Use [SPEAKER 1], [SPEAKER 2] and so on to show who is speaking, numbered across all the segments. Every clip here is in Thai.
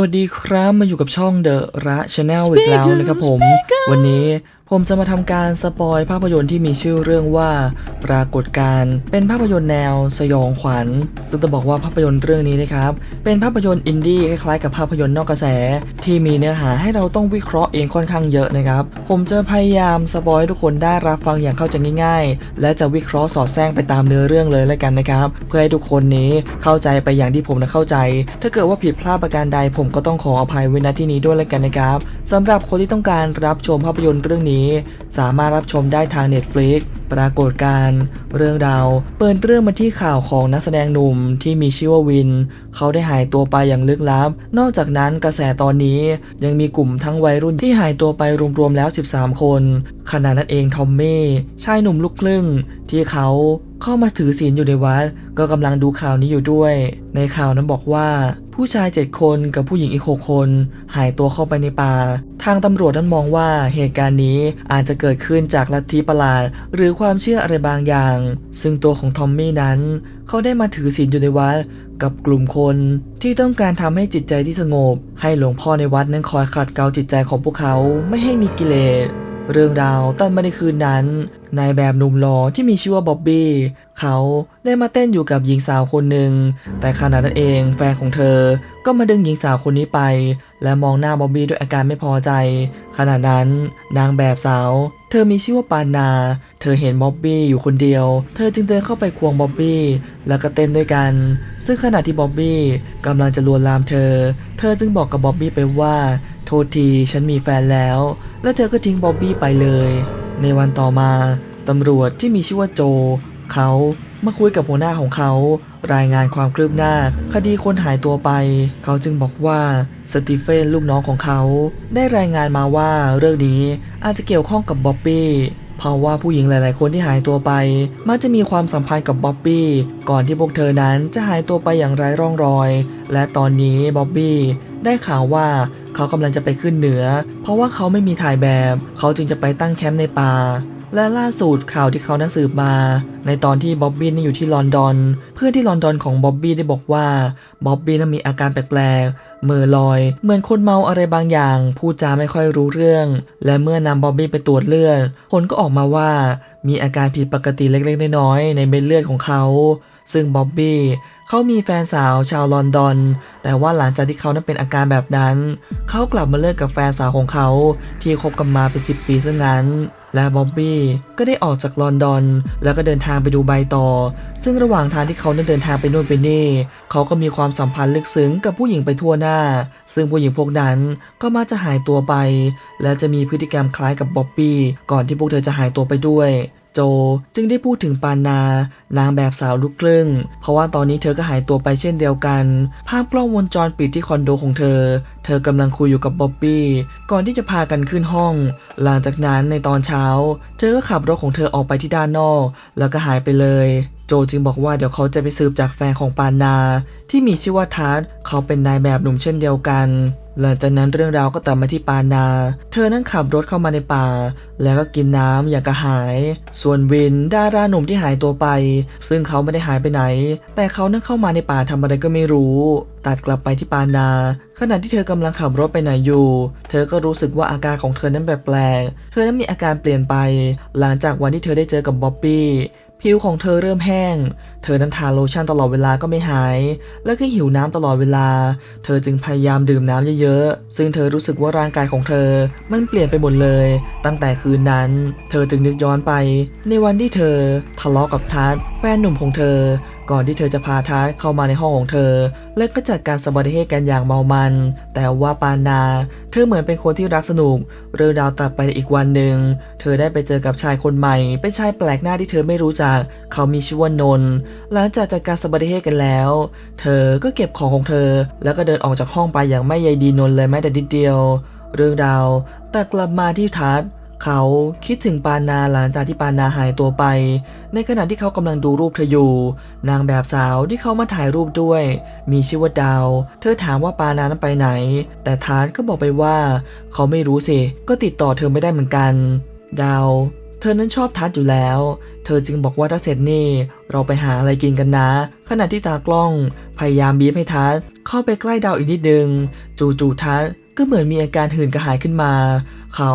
[SPEAKER 1] วัสดีครับมาอยู่กับช่องเดอะระชาแนลอีกแล้วนะครับผม วันนี้ ผมจะมาทำการสปอยภาพยนตร์ที่มีชื่อเรื่องว่า ปรากฏการ์เป็นภาพยนตร์แนวสยองขวัญ ซึ่งจะบอกว่าภาพยนตร์เรื่องนี้นะครับ เป็นภาพยนตร์อินดี้คล้ายๆกับภาพยนตร์นอกกระแส ที่มีเนื้อหาให้เราต้องวิเคราะห์เองค่อนข้างเยอะนะครับ ผมจะพยายามสปอยให้ทุกคนได้รับฟังอย่างเข้าใจง่าย ๆ และจะวิเคราะห์สอดแทรกไปตามเนื้อเรื่องเลยแล้วกันนะครับ เพื่อให้ทุกคนนี้เข้าใจไปอย่างที่ผมนะเข้าใจ ถ้าเกิดว่าผิดพลาดประการใด ผมก็ต้องขออภัยไว้ณที่นี้ด้วยแล้วกันนะครับสำหรับคนที่ต้องการรับชมภาพยนตร์เรื่องนี้สามารถรับชมได้ทาง Netflix ปรากฏการณ์เรื่องราวเปิดเรื่องมาที่ข่าวของนักแสดงหนุ่มที่มีชื่อว่าวิน เขาได้หายตัวไปอย่างลึกลับ นอกจากนั้นกระแสตอนนี้ยังมีกลุ่มทั้งวัยรุ่นที่หายตัวไปรวมๆแล้ว 13 คน ขณะนั้นเองทอมมี่ชายหนุ่มลูกครึ่ง ที่เขาเข้ามาถือศีลอยู่ในวัดก็กำลังดูข่าวนี้อยู่ด้วย ในข่าวนั้นบอกว่า ผู้ชาย 7 คนกับผู้หญิงอีก 6 คน หายตัวเข้าไปในป่า ทางตำรวจนั้นมองว่าเหตุการณ์นี้อาจจะเกิดขึ้นจากลัทธิประหลาด หรือความเชื่ออะไรบางอย่าง ซึ่งตัวของทอมมี่นั้น เขาได้มาถือศีลอยู่ในวัดกับกลุ่มคนที่ต้องการทำให้จิตใจที่สงบ ให้หลวงพ่อในวัดนั้นคอยขัดเกลาจิตใจของพวกเขาไม่ให้มีกิเลสเรื่องราวตั้งมาในคืนนั้นนายแบบหนุ่มหล่อที่มีชื่อว่าบ๊อบบี้ เขาได้มาเต้นอยู่กับหญิงสาวคนหนึ่ง แต่ขณะนั้นเองแฟนของเธอก็มาดึงหญิงสาวคนนี้ไป และมองหน้าบอบบี้ด้วยอาการไม่พอใจ ขณะนั้นนางแบบสาว เธอมีชื่อว่าปานา เธอเห็นบ๊อบบี้อยู่คนเดียว เธอจึงเดินเข้าไปควงบ๊อบบี้แล้วก็เต้นด้วยกัน ซึ่งขณะที่บ๊อบบี้กำลังจะลวนลามเธอ เธอจึงบอกกับบ๊อบบี้ไปว่า โทษทีฉันมีแฟนแล้ว แล้วเธอก็ทิ้งบ๊อบบี้ไปเลย ในวันต่อมาตำรวจที่มีชื่อว่าโจ เขามาคุยกับหัวหน้าของเขา รายงานความคืบหน้า คดีคนหายตัวไป เขาจึงบอกว่าสตีเฟนลูกน้องของเขา ได้รายงานมาว่าเรื่องนี้อาจจะเกี่ยวข้องกับบ๊อบบี้เพราะว่าผู้หญิงหลาย ๆ คนที่หายตัวไป มักจะมีความสัมพันธ์กับบ๊อบบี้ก่อนที่พวกเธอนั้นจะหายตัวไปอย่างไร้ร่องรอย และตอนนี้บ๊อบบี้ได้ข่าวว่าเขากำลังจะไปขึ้นเหนือ เพราะว่าเขาไม่มีถ่ายแบบ เขาจึงจะไปตั้งแคมป์ในป่า และล่าสุดข่าวที่เขานั้นสืบมา ในตอนที่บ๊อบบี้นั้นอยู่ที่ลอนดอน เพื่อนที่ลอนดอนของบ๊อบบี้ได้บอกว่าบ๊อบบี้นั้นมีอาการแปลกๆเมื่อลอย เหมือนคนเมาอะไรบางอย่าง พูดจาไม่ค่อยรู้เรื่อง และเมื่อนำบ๊อบบี้ไปตรวจเลือดผลก็ออกมาว่า มีอาการผิดปกติเล็กๆน้อยๆในเม็ดเลือดของเขา ซึ่งบ๊อบบี้เขามีแฟนสาวชาวลอนดอน แต่ว่าหลังจากที่เขานั้นเป็นอาการแบบนั้น เขากลับมาเลิกกับแฟนสาวของเขา ที่คบกันมาเป็น 10 ปีซะงั้น และบ๊อบบี้ก็ได้ออกจากลอนดอน แล้วก็เดินทางไปดูใบต่อ ซึ่งระหว่างทางที่เขาได้เดินทางไปนู่นไปนี่ เขาก็มีความสัมพันธ์ลึกซึ้งกับผู้หญิงไปทั่วหน้า ซึ่งผู้หญิงพวกนั้นก็มาจะหายตัวไป และจะมีพฤติกรรมคล้ายกับบ๊อบบี้ก่อนที่พวกเธอจะหายตัวไปด้วย โจจึงได้พูดถึงปานานางแบบสาวลูกครึ่ง เพราะว่าตอนนี้เธอก็หายตัวไปเช่นเดียวกัน ภาพกล้องวงจรปิดที่คอนโดของเธอ เธอกำลังคุยอยู่กับบ๊อบบี้ก่อนที่จะพากันขึ้นห้อง หลังจากนั้นในตอนเช้า เธอก็ขับรถของเธอออกไปที่ด้านนอก แล้วก็หายไปเลยโจจึงบอกว่าเดี๋ยวเขาจะไปสืบจากแฟนของปานา ที่มีชื่อว่าทัศน์เขาเป็นนายแบบหนุ่มเช่นเดียวกัน หลังจากนั้นเรื่องราวก็ตัดมาที่ปานา เธอนั่งขับรถเข้ามาในป่า แล้วก็กินน้ำอย่างกระหาย ส่วนวินดาราหนุ่มที่หายตัวไปซึ่งเขาไม่ได้หายไปไหน แต่เขานั่งเข้ามาในป่าทำอะไรก็ไม่รู้ ตัดกลับไปที่ปานา ขณะที่เธอกำลังขับรถไปไหนอยู่ เธอก็รู้สึกว่าอาการของเธอนั้นแปลกๆ เธอนั้นมีอาการเปลี่ยนไป หลังจากวันที่เธอได้เจอกับบ๊อบบี้ ผิวของเธอเริ่มแห้ง เธอนั้นทาโลชั่นตลอดเวลาก็ไม่หาย และก็หิวน้ำตลอดเวลา เธอจึงพยายามดื่มน้ำเยอะๆ ซึ่งเธอรู้สึกว่าร่างกายของเธอ มันเปลี่ยนไปหมดเลย ตั้งแต่คืนนั้น เธอจึงนึกย้อนไป ในวันที่เธอ ทะเลาะกับทัศแฟนหนุ่มของเธอ ก่อนที่เธอจะพาทัศเข้ามาในห้องของเธอ และก็จัดการสบัติเหตุกันอย่างเมามัน แต่ว่าปานา เธอเหมือนเป็นคนที่รักสนุก เรื่องราวตัดไปอีกวันหนึ่ง เธอได้ไปเจอกับชายคนใหม่ เป็นชายแปลกหน้าที่เธอไม่รู้จัก เขามีชื่อว่านนท์หลังจากจัดการสบัติเหตุกันแล้ว เธอก็เก็บของของเธอ แล้วก็เดินออกจากห้องไปอย่างไม่ใยดีนนท์เลยแม้แต่นิดเดียว เรื่องราวแต่กลับมาที่ทัศเขาคิดถึงปานาหลังจากที่ปานาหายตัวไป ในขณะที่เขากำลังดูรูปเธออยู่ นางแบบสาวที่เขามาถ่ายรูปด้วย มีชื่อว่าดาว เธอถามว่าปานานั้นไปไหน แต่ทานก็บอกไปว่า เขาไม่รู้สิ ก็ติดต่อเธอไม่ได้เหมือนกัน ดาว เธอนั้นชอบทัดอยู่แล้ว เธอจึงบอกว่าถ้าเสร็จนี่ เราไปหาอะไรกินกันนะ ขณะที่ตากล้อง พยายามบีบให้ทัดเข้าไปใกล้ดาวอีกนิดนึง จู่ๆทัศน์ก็เหมือนมีอาการหื่นกระหายขึ้นมา เขา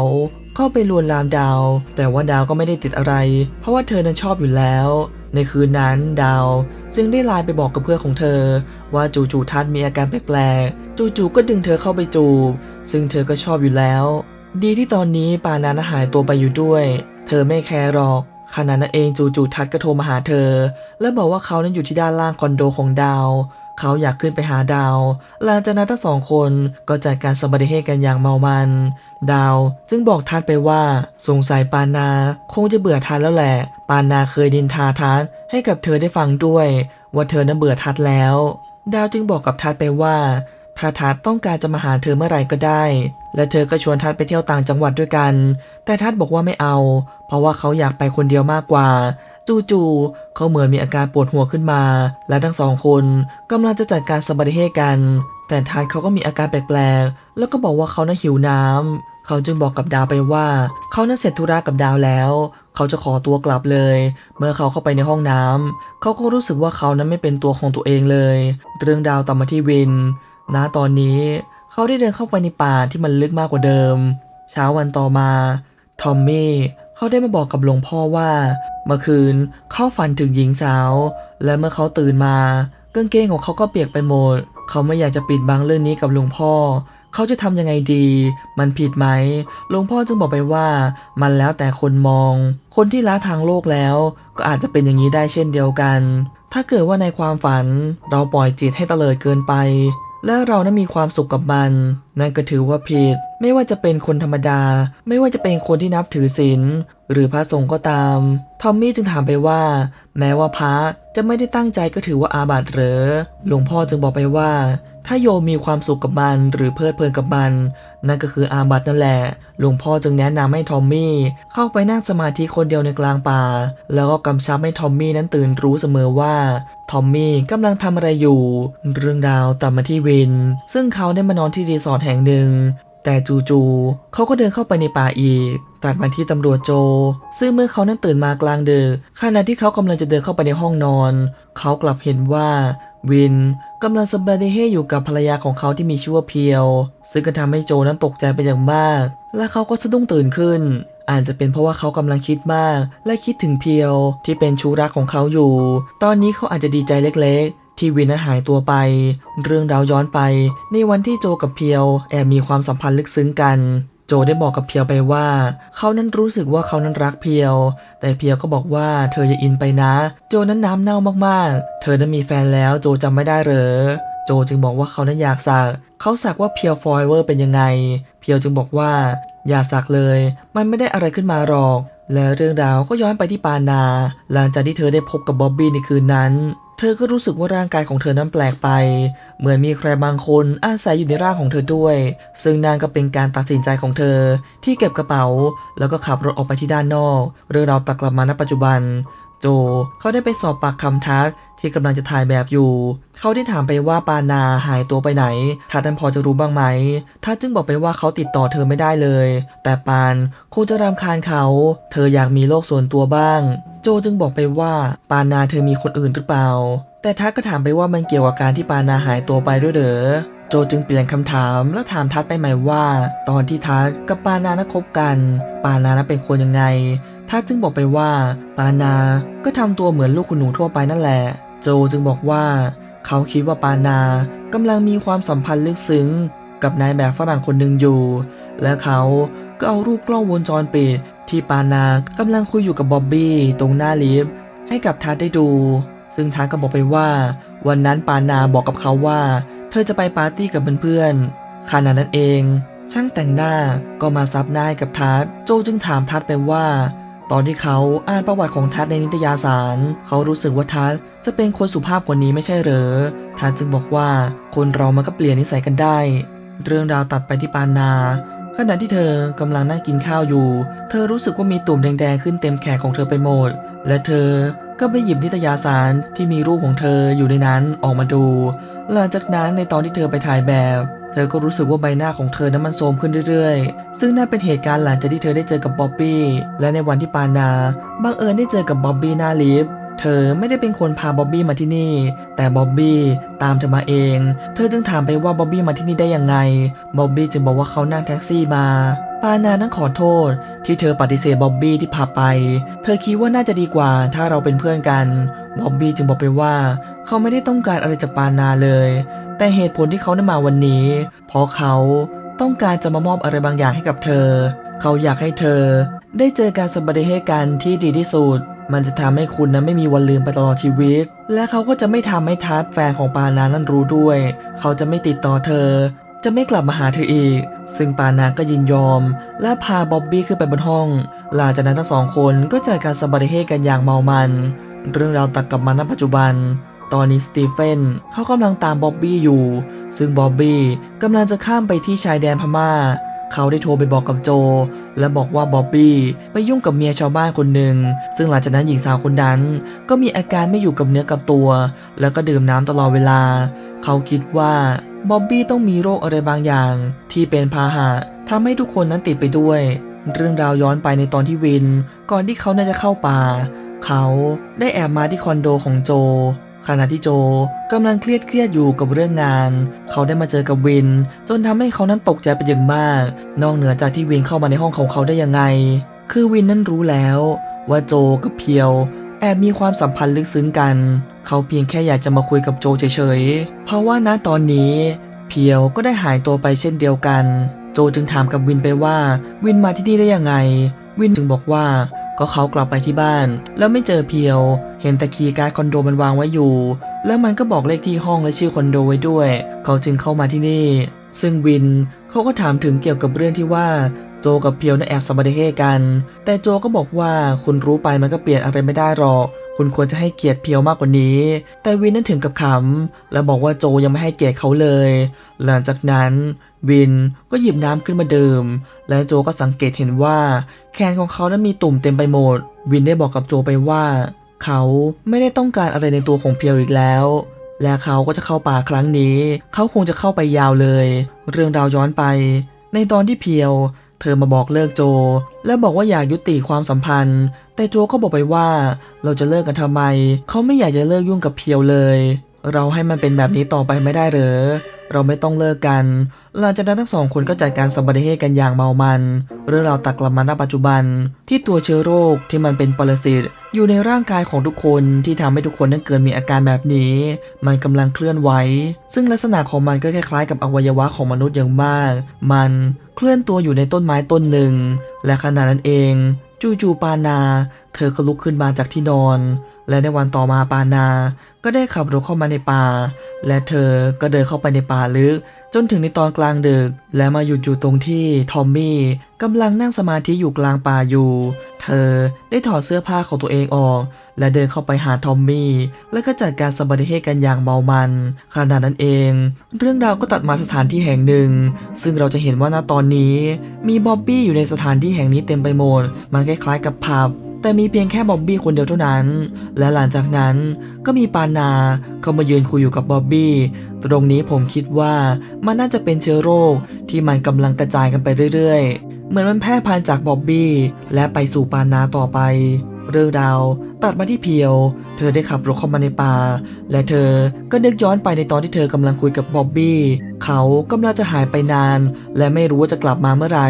[SPEAKER 1] เข้าไปลวนลามดาว แต่ว่าดาวก็ไม่ได้ติดอะไร เพราะว่าเธอนั้นชอบอยู่แล้ว ในคืนนั้นดาว จึงได้ไลน์ไปบอกกับเพื่อนของเธอ ว่าจู่ๆทัศน์มีอาการแปลกๆจู่ๆก็ดึงเธอเข้าไปจูบ ซึ่งเธอก็ชอบอยู่แล้ว ดีที่ตอนนี้ปานานหายตัวไปอยู่ด้วย ธอไม่แคร์หรอกขณะนั้นเองจู่ๆทัดก็โทรมาหาเธอ และบอกว่าเขานั้นอยู่ที่ด้านล่างคอนโดของดาว เขาอยากขึ้นไปหาดาว หลังจากนั้นทั้งสองคนก็จัดการสมบัติเหตุกันอย่างเมามัน ดาวจึงบอกทัดไปว่าสงสัยปานา คงจะเบื่อทัดแล้วแหละ ปานาเคยดินทาทัดให้กับเธอได้ฟังด้วย ว่าเธอนั้นเบื่อทัดแล้ว ดาวจึงบอกกับทัดไปว่าถ้าทัดต้องการจะมาหาเธอเมื่อไหร่ก็ได้ และเธอก็ชวนทัดไปเที่ยวต่างจังหวัดด้วยกัน แต่ทัดบอกว่าไม่เอา เพราะว่าเขาอยากไปคนเดียวมากกว่า จู่ๆเขาเหมือนมีอาการปวดหัวขึ้นมา และทั้งสองคนกำลังจะจัดการสมบัติเหตุกัน แต่ทัดเขาก็มีอาการแปลกๆ แล้วก็บอกว่าเขาน่าหิวน้ำ เขาจึงบอกกับดาวไปว่า เขานั้นเสร็จธุระกับดาวแล้ว เขาจะขอตัวกลับเลย เมื่อเขาเข้าไปในห้องน้ำเขาก็รู้สึกว่าเขานั้นไม่เป็นตัวของตัวเองเลย เรื่องดาวต่อมาที่วินณตอนนี้เขาได้เดินเข้าไปในป่าที่มันลึกมากกว่าเดิม เช้าวันต่อมา ทอมมี่ เขาได้มาบอกกับหลวงพ่อว่า เมื่อคืนเขาฝันถึงหญิงสาว และเมื่อเขาตื่นมากางเกงของเขาก็เปียกไปหมด เขาไม่อยากจะปิดบังเรื่องนี้กับหลวงพ่อ เขาจะทำยังไงดี มันผิดไหมหลวงพ่อจึงบอกไปว่า มันแล้วแต่คนมอง คนที่ละทางโลกแล้ว ก็อาจจะเป็นอย่างนี้ได้เช่นเดียวกัน ถ้าเกิดว่าในความฝันเราปล่อยจิตให้เตลิดเกินไป และเรานั้นมีความสุขกับมัน นั่นก็ถือว่าผิด ไม่ว่าจะเป็นคนธรรมดา ไม่ว่าจะเป็นคนที่นับถือศีลหรือพระสงฆ์ก็ตาม ทอมมี่จึงถามไปว่า แม้ว่าพระจะไม่ได้ตั้งใจก็ถือว่าอาบัติเหรอ หลวงพ่อจึงบอกไปว่า ถ้าโยมมีความสุขกับมันหรือเพลิดเพลินกับมัน นั่นก็คืออาบัตินั่นแหละ หลวงพ่อจึงแนะนำให้ทอมมี่เข้าไปนั่งสมาธิคนเดียวในกลางป่า แล้วก็กำชับให้ทอมมี่นั้นตื่นรู้เสมอว่า ทอมมี่กำลังทำอะไรอยู่ เรื่องราวตัดมาที่วิน ซึ่งเขาได้มานอนที่รีสอร์ทแห่งหนึ่ง แต่จู่ๆเขาก็เดินเข้าไปในป่าอีก ตัดมาที่ตำรวจโจ ซึ่งเมื่อเขานั้นตื่นมากลางดึกขณะที่เขากำลังจะเดินเข้าไปในห้องนอน เขากลับเห็นว่าวินกำลังสบายดีเฮอยู่กับภรรยาของเขาที่มีชื่อว่าเพียว ซึ่งก็ทำให้โจนั้นตกใจเป็นอย่างมาก และเขาก็สะดุ้งตื่นขึ้น อาจจะเป็นเพราะว่าเขากำลังคิดมาก และคิดถึงเพียวที่เป็นชู้รักของเขาอยู่ ตอนนี้เขาอาจจะดีใจเล็กๆ ที่วินนั้นหายตัวไป เรื่องราวย้อนไป ในวันที่โจกับเพียวแอบมีความสัมพันธ์ลึกซึ้งกัน โจได้บอกกับเพียวไปว่า เขานั้นรู้สึกว่าเขานั้นรักเพียว แต่เพียวก็บอกว่าเธออย่าอินไปนะ โจนั้นน้ำเน่ามากๆ เธอนั้นมีแฟนแล้วโจจำไม่ได้เหรอโจจึงบอกว่าเขานั้นอยากสัก เขาสักว่าเพียวฟอยเวอร์เป็นยังไง เพียวจึงบอกว่าอย่าสักเลย มันไม่ได้อะไรขึ้นมาหรอก และเรื่องราวก็ย้อนไปที่ปานา หลังจากที่เธอได้พบกับบ๊อบบี้ในคืนนั้น เธอก็รู้สึกว่าร่างกายของเธอนั้นแปลกไป เหมือนมีใครบางคนอาศัยอยู่ในร่างของเธอด้วย ซึ่งนั่นก็เป็นการตัดสินใจของเธอ ที่เก็บกระเป๋า แล้วก็ขับรถออกไปที่ด้านนอก เรื่องราวตัดกลับมาณปัจจุบัน โจเขาได้ไปสอบปากคำทัศที่กำลังจะถ่ายแบบอยู่ เขาได้ถามไปว่าปานาหายตัวไปไหนทัศน์นั้นพอจะรู้บ้างไหมทัศจึงบอกไปว่าเขาติดต่อเธอไม่ได้เลย แต่ปานคงจะรำคาญเขา เธออยากมีโลกส่วนตัวบ้าง โจจึงบอกไปว่าปานาเธอมีคนอื่นหรือเปล่า แต่ทัศก็ถามไปว่ามันเกี่ยวกับการที่ปานาหายตัวไปด้วยเหรอโจจึงเปลี่ยนคำถามแล้วถามทัศไปใหม่ว่า ตอนที่ทัศกับปานานะคบกัน ปานานะเป็นคนยังไงทัศจึงบอกไปว่า ปานาก็ทำตัวเหมือนลูกคุณหนูทั่วไปนั่นแหละ โจจึงบอกว่า เขาคิดว่าปานากำลังมีความสัมพันธ์ลึกซึ้ง กับนายแบบฝรั่งคนหนึ่งอยู่ และเขาก็เอารูปกล้องวงจรปิด ที่ปานากำลังคุยอยู่กับบ๊อบบี้ตรงหน้าลิฟต์ให้กับทัศน์ได้ดู ซึ่งทัศน์ก็บอกไปว่า วันนั้นปานาบอกกับเขาว่า เธอจะไปปาร์ตี้กับเพื่อนๆขณะนั้นเอง ช่างแต่งหน้าก็มาซับหน้าให้กับทัศน์โจจึงถามทัศน์ไปว่า ตอนที่เขาอ่านประวัติของทัศในนิตยสาร เขารู้สึกว่าทัศจะเป็นคนสุภาพกว่านี้ไม่ใช่เหรอทัศจึงบอกว่าคนเรามันก็เปลี่ยนนิสัยกันได้ เรื่องราวตัดไปที่ปานา ขณะที่เธอกำลังนั่งกินข้าวอยู่ เธอรู้สึกว่ามีตุ่มแดงๆขึ้นเต็มแขนของเธอไปหมด และเธอก็ไปหยิบนิตยสารที่มีรูปของเธออยู่ในนั้นออกมาดู หลังจากนั้นในตอนที่เธอไปถ่ายแบบ เธอก็รู้สึกว่าใบหน้าของเธอนั้นมันโทรมขึ้นเรื่อยๆ ซึ่งนั่นเป็นเหตุการณ์หลังจากที่เธอได้เจอกับบ๊อบบี้ และในวันที่ปานาบังเอิญได้เจอกับบ๊อบบี้หน้าลิฟต์ เธอไม่ได้เป็นคนพาบ๊อบบี้มาที่นี่ แต่บ๊อบบี้ตามเธอมาเอง เธอจึงถามไปว่าบ๊อบบี้มาที่นี่ได้ยังไง บ๊อบบี้จึงบอกว่าเขานั่งแท็กซี่มา ปานานั่งขอโทษ ที่เธอปฏิเสธบ๊อบบี้ที่พาไป เธอคิดว่าน่าจะดีกว่าถ้าเราเป็นเพื่อนกัน บ๊อบบี้จึงบอกไปว่าเขาไม่ได้ต้องการอะไรจากปานาเลย แต่เหตุผลที่เขาได้มาวันนี้ เพราะเขาต้องการจะมามอบอะไรบางอย่างให้กับเธอ เขาอยากให้เธอได้เจอการสบัติให้กันที่ดีที่สุด มันจะทำให้คุณนั้นไม่มีวันลืมไปตลอดชีวิต และเขาก็จะไม่ทำให้ทัดแฟนของปานานั้นรู้ด้วย เขาจะไม่ติดต่อเธอ จะไม่กลับมาหาเธออีก ซึ่งปานาก็ยินยอม และพาบ๊อบบี้ขึ้นไปบนห้อง หลังจากนั้นทั้งสองคนก็เจอการสบัติให้กันอย่างเมามัน เรื่องราวตัดกลับมาณปัจจุบันตอนนี้สตีเฟนเขากำลังตามบ๊อบบี้อยู่ ซึ่งบ๊อบบี้กำลังจะข้ามไปที่ชายแดนพม่า เขาได้โทรไปบอกกับโจ และบอกว่าบ๊อบบี้ไปยุ่งกับเมียชาวบ้านคนหนึ่ง ซึ่งหลังจากนั้นหญิงสาวคนนั้น ก็มีอาการไม่อยู่กับเนื้อกับตัว แล้วก็ดื่มน้ำตลอดเวลา เขาคิดว่าบ๊อบบี้ต้องมีโรคอะไรบางอย่าง ที่เป็นพาหะทำให้ทุกคนนั้นติดไปด้วย เรื่องราวย้อนไปในตอนที่วิน ก่อนที่เขาน่าจะเข้าป่า เขาได้แอบมาที่คอนโดของโจ ขณะที่โจกำลังเครียดเครียดอยู่กับเรื่องงาน เขาได้มาเจอกับวิน จนทำให้เขานั้นตกใจเป็นอย่างมาก นอกเหนือจากที่วินเข้ามาในห้องของเขาได้ยังไง คือวินนั้นรู้แล้ว ว่าโจกับเพียว แอบมีความสัมพันธ์ลึกซึ้งกัน เขาเพียงแค่อยากจะมาคุยกับโจเฉยๆ เพราะว่าณตอนนี้ เพียวก็ได้หายตัวไปเช่นเดียวกัน โจจึงถามกับวินไปว่า วินมาที่นี่ได้ยังไง วินจึงบอกว่า ก็เขากลับไปที่บ้าน แล้วไม่เจอเพียว เห็นแต่คีย์การ์ดคอนโดมันวางไว้อยู่ แล้วมันก็บอกเลขที่ห้องและชื่อคอนโดไว้ด้วย เขาจึงเข้ามาที่นี่ ซึ่งวินเขาก็ถามถึงเกี่ยวกับเรื่องที่ว่าโจกับเพียวน่ะแอบสมบัติเฮกัน แต่โจก็บอกว่าคุณรู้ไปมันก็เปลี่ยนอะไรไม่ได้หรอก คุณควรจะให้เกียรติเพียวมากกว่านี้ แต่วินนั้นถึงกับขำและบอกว่าโจยังไม่ให้เกียรติเขาเลย หลังจากนั้นวินก็หยิบน้ำขึ้นมาดื่ม และโจก็สังเกตเห็นว่า แขนของเขานั้นมีตุ่มเต็มไปหมด วินได้บอกกับโจไปว่า เขาไม่ได้ต้องการอะไรในตัวของเพียวอีกแล้ว และเขาก็จะเข้าป่าครั้งนี้ เขาคงจะเข้าไปยาวเลย เรื่องราวย้อนไป ในตอนที่เพียว เธอมาบอกเลิกโจ และบอกว่าอยากยุติความสัมพันธ์ แต่โจก็บอกไปว่า เราจะเลิกกันทำไม เขาไม่อยากจะเลิกยุ่งกับเพียวเลย เราให้มันเป็นแบบนี้ต่อไปไม่ได้เหรอ เราไม่ต้องเลิกกัน หลังจากนั้นทั้งสองคนก็จัดการสมบัติเหตุกันอย่างเมามัน เรื่องราวตักกลับมาณปัจจุบัน ที่ตัวเชื้อโรคที่มันเป็นปรสิตอยู่ในร่างกายของทุกคนที่ทำให้ทุกคนนั้นเกิดมีอาการแบบนี้ มันกำลังเคลื่อนไหว ซึ่งลักษณะของมันก็คล้ายๆ กับอวัยวะของมนุษย์อย่างมาก มันเคลื่อนตัวอยู่ในต้นไม้ต้นหนึ่งและขณะนั้นเอง จู่ๆปานา เธอก็ลุกขึ้นมาจากที่นอน และในวันต่อมาปานา ก็ได้ขับรถเข้ามาในป่า และเธอก็เดินเข้าไปในป่าลึก จนถึงในตอนกลางดึก และมาหยุดอยู่ตรงที่ทอมมี่กำลังนั่งสมาธิอยู่กลางป่าอยู่ เธอได้ถอดเสื้อผ้าของตัวเองออก และเดินเข้าไปหาทอมมี่ และก็จัดการสมบัติเหตุกันอย่างเมามัน ขณะนั้นเอง เรื่องราวก็ตัดมาสถานที่แห่งหนึ่ง ซึ่งเราจะเห็นว่าณตอนนี้ มีบ๊อบบี้อยู่ในสถานที่แห่งนี้เต็มไปหมด มันคล้ายๆกับผับ แต่มีเพียงแค่บ๊อบบี้คนเดียวเท่านั้น และหลังจากนั้นก็มีปานาเข้ามายืนคุยอยู่กับบ๊อบบี้ตรงนี้ผมคิดว่ามันน่าจะเป็นเชื้อโรคที่มันกำลังกระจายกันไปเรื่อยๆ เหมือนมันแพร่พันธุ์จากบ๊อบบี้และไปสู่ปานาต่อไป เรื่องราวตัดมาที่เพียว เธอได้ขับรถเข้ามาในป่า และเธอก็นึกย้อนไปในตอนที่เธอกำลังคุยกับบ๊อบบี้ เขากำลังจะหายไปนาน และไม่รู้ว่าจะกลับมาเมื่อไหร่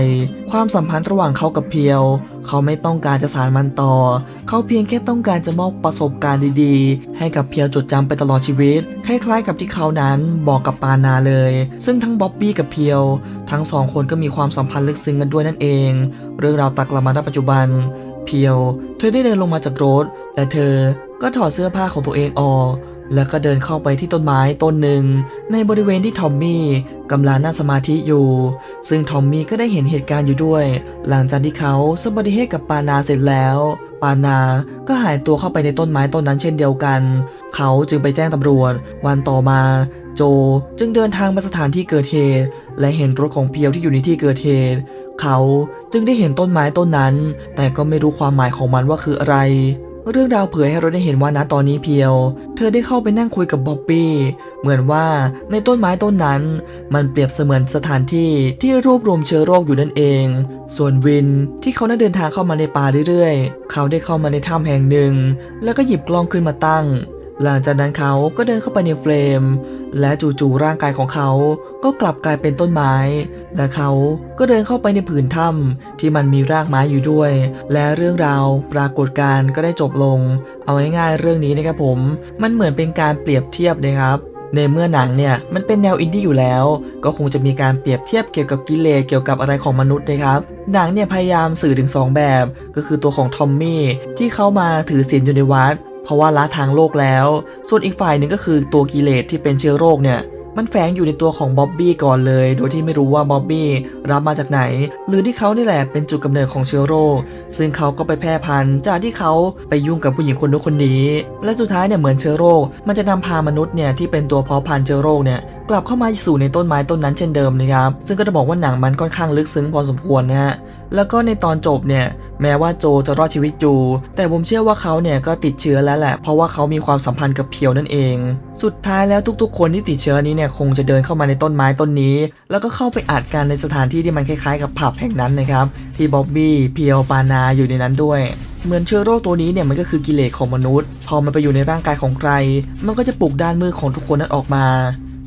[SPEAKER 1] ความสัมพันธ์ระหว่างเขากับเพียว เขาไม่ต้องการจะสานมันต่อ เขาเพียงแค่ต้องการจะมอบประสบการณ์ดีๆ ให้กับเพียวจดจำไปตลอดชีวิต คล้ายๆ กับที่เขานั้นบอกกับปานาเลย ซึ่งทั้งบ๊อบบี้กับเพียว ทั้งสองคนก็มีความสัมพันธ์ลึกซึ้งกันด้วยนั่นเอง เรื่องราวตักกลับมาณปัจจุบัน เพียว เธอได้เดินลงมาจากรถ และเธอก็ถอดเสื้อผ้าของตัวเองออก แล้วก็เดินเข้าไปที่ต้นไม้ต้นหนึ่ง ในบริเวณที่ทอมมี่กำลังนั่งสมาธิอยู่ ซึ่งทอมมี่ก็ได้เห็นเหตุการณ์อยู่ด้วย หลังจากที่เขาสบัติเหตุกับปานาเสร็จแล้ว ปานาก็หายตัวเข้าไปในต้นไม้ต้นนั้นเช่นเดียวกัน เขาจึงไปแจ้งตำรวจ วันต่อมา โจจึงเดินทางมาสถานที่เกิดเหตุ และเห็นรถของเพียวที่อยู่ในที่เกิดเหตุ เขาจึงได้เห็นต้นไม้ต้นนั้น แต่ก็ไม่รู้ความหมายของมันว่าคืออะไร เรื่องราวเผยให้เราได้เห็นว่าณตอนนี้เพียว เธอได้เข้าไปนั่งคุยกับบ๊อบบี้ เหมือนว่าในต้นไม้ต้นนั้น มันเปรียบเสมือนสถานที่ที่รวบรวมเชื้อโรคอยู่นั่นเอง ส่วนวินที่เขาได้เดินทางเข้ามาในป่าเรื่อยๆ เขาได้เข้ามาในถ้ำแห่งหนึ่ง แล้วก็หยิบกล้องขึ้นมาตั้ง หลังจากนั้นเขาก็เดินเข้าไปในเฟรม และจู่ๆร่างกายของเขาก็กลับกลายเป็นต้นไม้ และเขาก็เดินเข้าไปในผืนถ้ำที่มันมีรากไม้อยู่ด้วย และเรื่องราวปรากฏการณ์ก็ได้จบลง เอาง่ายๆเรื่องนี้นะครับผมมันเหมือนเป็นการเปรียบเทียบนะครับในเมื่อหนังเนี่ยมันเป็นแนวอินดี้อยู่แล้ว ก็คงจะมีการเปรียบเทียบเกี่ยวกับกิเลสเกี่ยวกับอะไรของมนุษย์นะครับหนังเนี่ยพยายามสื่อถึงสองแบบ ก็คือตัวของทอมมี่ที่เขามาถือศีลอยู่ในวัด ราะว่าละทางโลกแล้ว ส่วนอีกฝ่ายหนึ่งก็คือตัวกิเลสที่เป็นเชื้อโรคเนี่ยมันแฝงอยู่ในตัวของบ๊อบบี้ก่อนเลย โดยที่ไม่รู้ว่าบ๊อบบี้รับมาจากไหน หรือที่เขานี่แหละเป็นจุดกำเนิดของเชื้อโรค ซึ่งเขาก็ไปแพร่พันธุ์จากที่เขาไปยุ่งกับผู้หญิงคนนู้นคนนี้ และสุดท้ายเนี่ยเหมือนเชื้อโรค มันจะนำพามนุษย์เนี่ยที่เป็นตัวเพาะพันธุ์เชื้อโรคเนี่ยกลับเข้ามาสู่ในต้นไม้ต้นนั้นเช่นเดิมนะครับ ซึ่งก็จะบอกว่าหนังมันค่อนข้างลึกซึ้งพอสมควรนะฮะ แล้วก็ในตอนจบเนี่ยแม้ว่าโจจะรอดชีวิตอยู่ แต่ผมเชื่อว่าเขาเนี่ยก็ติดเชื้อแล้วแหละ เพราะว่าเขามีความสัมพันธ์กับเพียวนั่นเอง สุดท้ายแล้วทุกๆ คนที่ติดเชื้อนี้เนี่ยคงจะเดินเข้ามาในต้นไม้ต้นนี้ แล้วก็เข้าไปอัดกันในสถานที่ที่มันคล้ายๆ กับผับแห่งนั้นนะครับที่บ๊อบบี้เพียวปานาอยู่ในนั้นด้วยเหมือนเชื้อโรคตัวนี้เนี่ยมันก็คือกิเลสของมนุษย์ พอมันไปอยู่ในร่างกายของใคร มันก็จะปลุกด้านมือของทุกคนนั้นออกมา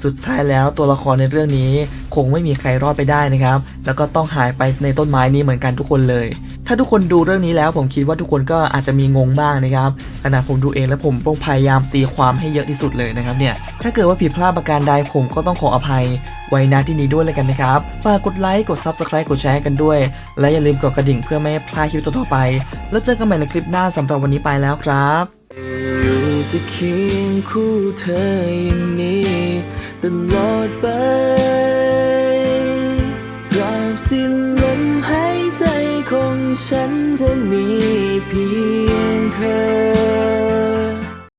[SPEAKER 1] สุดท้ายแล้วตัวละครในเรื่องนี้คงไม่มีใครรอดไปได้นะครับ แล้วก็ต้องหายไปในต้นไม้นี้เหมือนกันทุกคนเลย ถ้าทุกคนดูเรื่องนี้แล้วผมคิดว่าทุกคนก็อาจจะมีงงบ้างนะครับขณะผมดูเองแล้วผมต้องพยายามตีความให้เยอะที่สุดเลยนะครับเนี่ย ถ้าเกิดว่าผิดพลาดประการใดผมก็ต้องขออภัย ไว้ณที่นี้ด้วยเลยกันนะครับ ฝากกดไลค์ กด Subscribe กดแชร์กันด้วย และอย่าลืมกดกระดิ่งเพื่อไม่ให้พลาดคลิปต่อๆไป แล้วเจอกันใหม่ในคลิปหน้าสำหรับวันนี้ไปแล้วครับอยู่จะเคียงคู่เธออย่างนี้ ตลอดไปกราบสิ้นลมหายใจของฉันจะมีเพียงเธอ